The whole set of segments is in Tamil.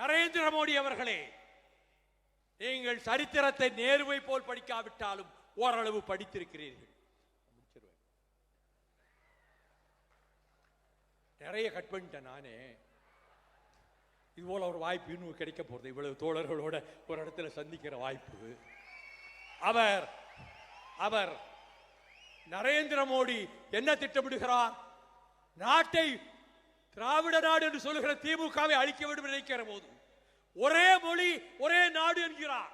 நரேந்திர மோடி அவர்களே நீங்கள் சரித்திரத்தை நேருவை போல் படிக்காவிட்டாலும் ஓரளவு படித்திருக்கிறீர்கள். நிறைய கட் பண்ணிட்டேன் நானே. இது போல ஒரு வாய்ப்பு இன்னும் கிடைக்க போறது இவ்வளவு தோழர்களோட ஒரு இடத்துல சந்திக்கிற வாய்ப்பு. அவர் அவர் நரேந்திர மோடி என்ன திட்டமிடுகிறார்? நாட்டை திராவிட நாடு என்று சொல்லுகிற திமுகவை அழிக்க வேண்டும் நினைக்கிற போது ஒரே மொழி ஒரே நாடு என்கிறார்.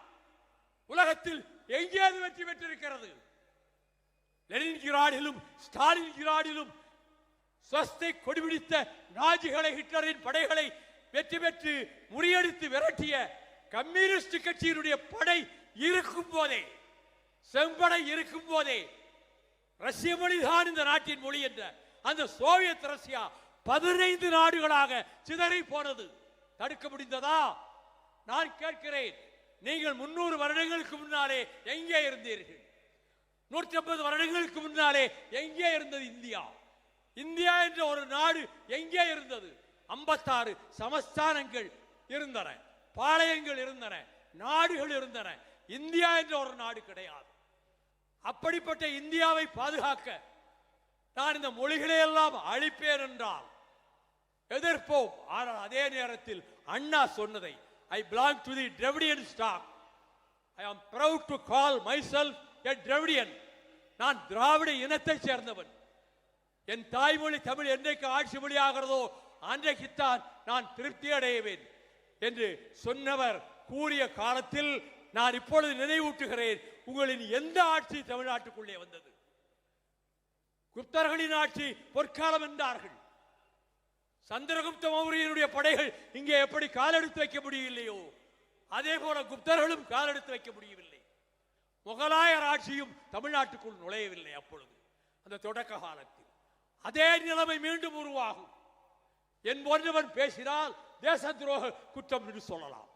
உலகத்தில் எங்கேயாவது வெற்றி பெற்றிருக்கிறது? லெனின் கிராடிலும் ஸ்டாலின் கிராடிலும் ஸ்வஸ்தை கொடிபிடித்த நாஜிகளை ஹிட்லரின் படைகளை வெற்றி பெற்று முறியடித்து விரட்டிய கம்யூனிஸ்ட் கட்சியினுடைய படை இருக்கும் போதே செம்படை இருக்கும் போதே ரஷ்ய மொழிதான் இந்த நாட்டின் மொழி என்ற அந்த சோவியத் ரஷ்யா பதினைந்து நாடுகளாக சிதறி போனது. தடுக்க முடிந்ததா? நான் கேட்கிறேன். நீங்கள் முன்னூறு வருடங்களுக்கு முன்னாலே எங்கே இருந்தீர்கள்? நூற்றி ஐம்பது வருடங்களுக்கு முன்னாலே எங்கே இருந்தது இந்தியா? இந்தியா என்ற ஒரு நாடு எங்கே இருந்தது? ஐம்பத்தாறு சமஸ்தானங்கள் இருந்தன பாளையங்கள் இருந்தன நாடுகள் இருந்தன. இந்தியா என்ற ஒரு நாடு கிடையாது. அப்படிப்பட்ட இந்தியாவை பாதுகாக்க நான் இந்த மொழிகளை எல்லாம் அழிப்பேன் என்றால் எதிர்ப்போம். ஆனால் அதே நேரத்தில் அண்ணா சொன்னதை I belong to the Dravidian stock I am proud to call myself a Dravidian நான் திராவிட இனத்தைச் சேர்ந்தவன். என் தாய்மொழி தமிழ் என்றைக்கு ஆட்சி மொழியாகிறதோ அன்றைக்குத்தான் நான் திருப்தி அடையவேன் என்று சொன்னவர் கூறிய காலத்தில் நான் இப்பொழுது நினைவூட்டுகிறேன் உங்களின் எந்த ஆட்சி தமிழ்நாட்டுக்குள்ளே வந்தது? குப்தர்களின் ஆட்சி பொற்காலம் என்றார்கள். சந்திரகுப்த மௌரியனுடைய படைகள் இங்கே எப்படி காலெடுத்து வைக்க முடியவில்லையோ அதே போல குப்தர்களும் காலெடுத்து வைக்க முடியவில்லை. முகலாயர் ஆட்சியும் தமிழ்நாட்டுக்குள் நுழையவில்லை அப்பொழுது அந்த தொடக்க காலத்தில். அதே நிலைமை மீண்டும் உருவாகும். என் போன்றவன் பேசினால் தேச துரோக குற்றம் என்று சொல்லலாம்.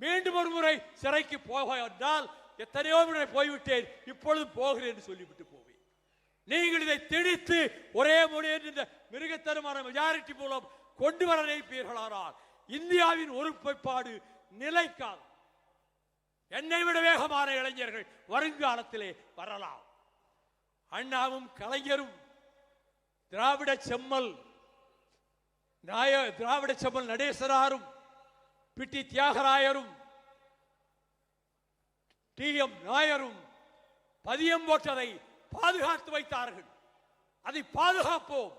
மீண்டும் ஒரு முறை சிறைக்கு போக என்றால் எத்தனையோ முறை போய்விட்டேன் இப்பொழுது போகிறேன் என்று சொல்லிவிட்டு போ நீங்கள் இதை திணித்து ஒரே மொழி என்ற இந்த மிருகத்தனமான மெஜாரிட்டி மூலம் கொண்டு வர நினைப்பீர்களானால் இந்தியாவின் ஒருமைப்பாடு நிலைக்காது. என்னை விட வேகமான இளைஞர்கள் வருங்காலத்திலே வரலாம். அண்ணாவும் கலைஞரும் திராவிட செம்மல் நாய திராவிட செம்மல் நடேசனாரும் பிட்டி தியாகராயரும் டி எம் நாயரும் பதியம் போட்டதை பாதுகாத்து வைத்தார்கள். அதை பாதுகாப்போம்.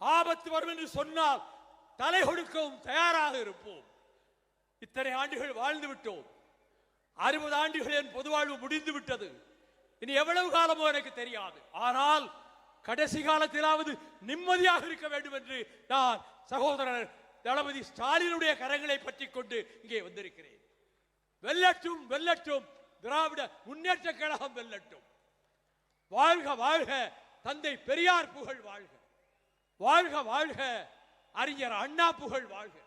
ஆபத்து வரும் என்று சொன்னால் தலை கொடுக்கவும் தயாராக இருப்போம். இத்தனை ஆண்டுகள் வாழ்ந்து விட்டோம். அறுபது ஆண்டுகள் என் பொது வாழ்வு முடிந்து விட்டது. இனி எவ்வளவு காலமோ எனக்கு தெரியாது. ஆனால் கடைசி காலத்திலாவது நிம்மதியாக இருக்க வேண்டும் என்று நான் சகோதரர் தளபதி ஸ்டாலினுடைய கரங்களை பற்றி கொண்டு இங்கே வந்திருக்கிறேன். வெல்லட்டும் வெல்லட்டும். திராவிட முன்னேற்ற கழகம் வெல்லட்டும். வாழ்க வாழ்க. தந்தை பெரியார் புகழ் வாழ்க. வாழ்க வாழ்க. அறிஞர் அண்ணா புகழ் வாழ்க.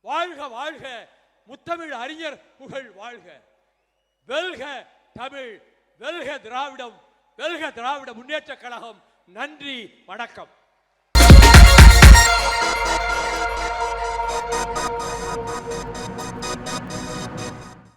வாழ்க வாழ்க. முத்தமிழ் அறிஞர் புகழ் வாழ்க. வெல்க தமிழ் வெல்க திராவிடம் வெல்க திராவிட முன்னேற்ற கழகம். நன்றி வணக்கம்.